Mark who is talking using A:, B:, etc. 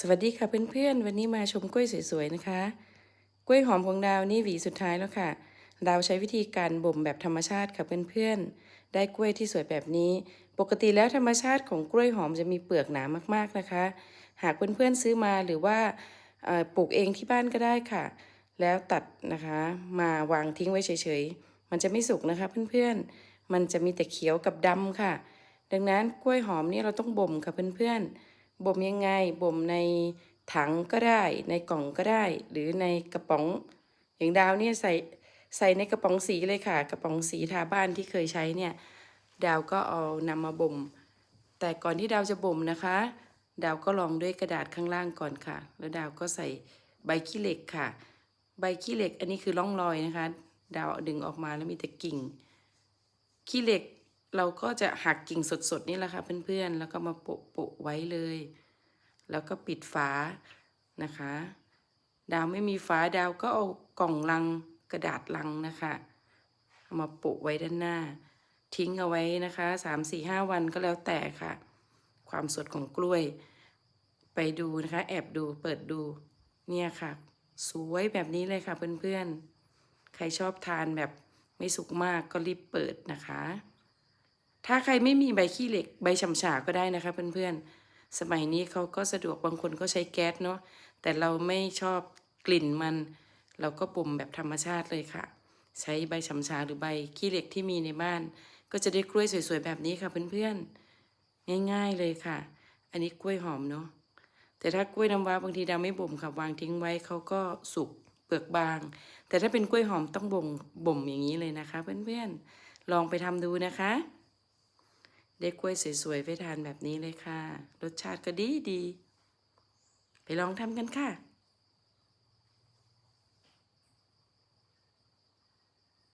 A: สวัสดีค่ะเพื่อนๆ วันนี้มาชมกล้วยสวยๆนะคะ กล้วยหอมของดาวนี่หวีสุดท้ายแล้วค่ะ ดาวใช้วิธีการบ่มแบบธรรมชาติค่ะเพื่อนๆ ได้กล้วยที่สวยแบบนี้ ปกติแล้วธรรมชาติของกล้วยหอมจะมีเปลือกหนามากๆนะคะ หากเพื่อนๆซื้อมาหรือว่าปลูกเองที่บ้านก็ได้ค่ะ แล้วตัดนะคะมาวางทิ้งไว้เฉยๆ มันจะไม่สุกนะคะเพื่อนๆ มันจะมีแต่เขียวกับดำค่ะ ดังนั้นกล้วยหอมนี่เราต้องบ่มค่ะเพื่อนๆ บ่มยังไงบ่มในถังก็ได้ ในกล่องก็ได้ หรือในกระป๋อง อย่างดาวเนี่ยใส่ใส่ในกระป๋องสีเลยค่ะ กระป๋องสีทาบ้านที่เคยใช้เนี่ย ดาวก็เอานำมาบ่ม แต่ก่อนที่ดาวจะบ่มนะคะ ดาวก็ลองด้วยกระดาษข้างล่างก่อนค่ะ แล้วดาวก็ใส่ใบขี้เหล็กค่ะ ใบขี้เหล็กอันนี้คือร่องรอยนะคะ ดาวดึงออกมาแล้วมีแต่กิ่ง ขี้เหล็ก เราก็จะหักกิ่งสดๆนี่แหละค่ะเพื่อนๆ แล้วก็มาโปะโปะไว้เลย แล้วก็ปิดฝานะคะ ดาวไม่มีฝาดาวก็เอากล่องลังกระดาษลังนะคะเอามาโปะไว้ด้านหน้า ทิ้งเอาไว้นะคะสามสี่ห้าวันก็แล้วแต่ค่ะ ความสดของกล้วย ไปดูนะคะ แอบดูเปิดดูเนี่ยค่ะ สวยแบบนี้เลยค่ะเพื่อนๆ ใครชอบทานแบบไม่สุกมากก็รีบเปิดนะคะ ถ้าใครไม่มีใบขี้เหล็กใบฉ่ำฉาก็ได้นะคะเพื่อนๆ สมัยนี้เขาก็สะดวกบางคนก็ใช้แก๊สเนาะ แต่เราไม่ชอบกลิ่นมัน เราก็บ่มแบบธรรมชาติเลยค่ะ ใช้ใบฉ่ำฉาหรือใบขี้เหล็กที่มีในบ้าน ก็จะได้กล้วยสวยๆแบบนี้ค่ะเพื่อนๆ ง่ายๆเลยค่ะ อันนี้กล้วยหอมเนาะ แต่ถ้ากล้วยน้ำว้าบางทีดาไม่บ่มค่ะวางทิ้งไว้เขาก็สุกเปลือกบาง แต่ถ้าเป็นกล้วยหอมต้องบ่มบ่มอย่างนี้เลยนะคะ เพื่อนๆ ลองไปทำดูนะคะ ได้กล้วยสวยๆไปทานแบบนี้เลยค่ะ รสชาติก็ดีดีๆไปลองทำกันค่ะ